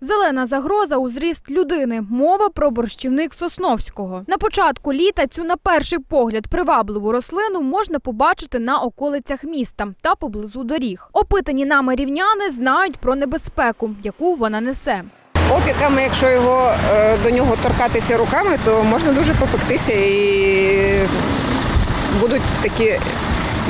Зелена загроза у зріст людини. Мова про борщівник Сосновського. На початку літа цю на перший погляд привабливу рослину можна побачити на околицях міста та поблизу доріг. Опитані нами рівняни знають про небезпеку, яку вона несе. Опіками, якщо його е, до нього торкатися руками, то можна дуже попектися і будуть такі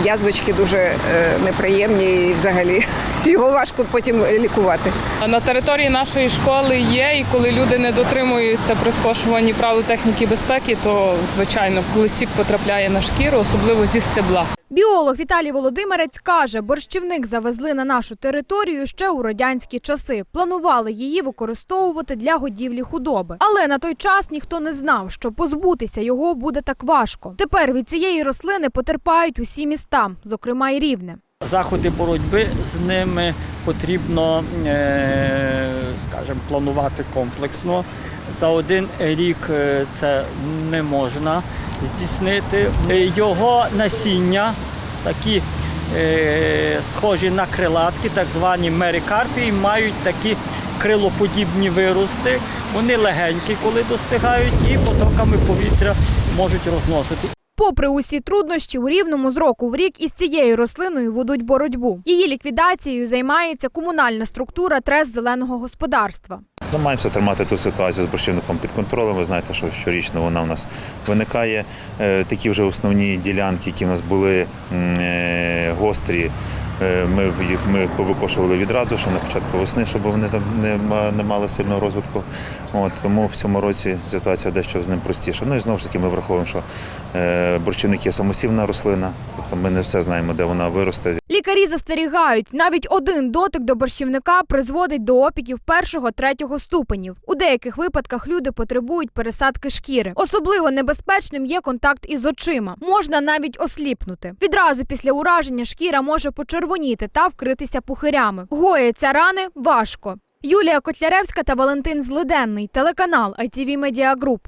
язвочки дуже е, неприємні і взагалі його важко потім лікувати. На території нашої школи є, і коли люди не дотримуються при скошуванні правил техніки безпеки, то звичайно, коли сік потрапляє на шкіру, особливо зі стебла. Біолог Віталій Володимирець каже, борщівник завезли на нашу територію ще у радянські часи. Планували її використовувати для годівлі худоби. Але на той час ніхто не знав, що позбутися його буде так важко. Тепер від цієї рослини потерпають усі міста, зокрема й рівне. Заходи боротьби з ними потрібно, е, скажімо, планувати комплексно. За один рік е, це не можна здійснити. Е, Його насіння такі схожі на крилатки, так звані мерикарпії, мають такі крилоподібні вирости. Вони легенькі, коли достигають, і потоками повітря можуть розносити. Попри усі труднощі, у рівному з року в рік із цією рослиною ведуть боротьбу. Її ліквідацією займається комунальна структура трес зеленого господарства. Намагаємося тримати ту ситуацію з борщівником під контролем. Ви знаєте, що щорічно вона у нас виникає. Е, Такі вже основні ділянки, які у нас були е, гострі. Е, Ми їх ми повикошували відразу, ще на початку весни, щоб вони там не, не мали сильного розвитку. От, тому в цьому році ситуація дещо з ним простіша. Ну і знову ж таки ми враховуємо, що е, борщівник є самосівна рослина, тобто ми не все знаємо, де вона виросте. Лікарі застерігають, навіть один дотик до борщівника призводить до опіків першого третього ступенів. У деяких випадках люди потребують пересадки шкіри. Особливо небезпечним є контакт із очима. Можна навіть осліпнути. Відразу після ураження шкіра може почервоніти та вкритися пухирями. Гояться рани важко. Юлія Котляревська та Валентин Злиденний, телеканал ITV Media Group.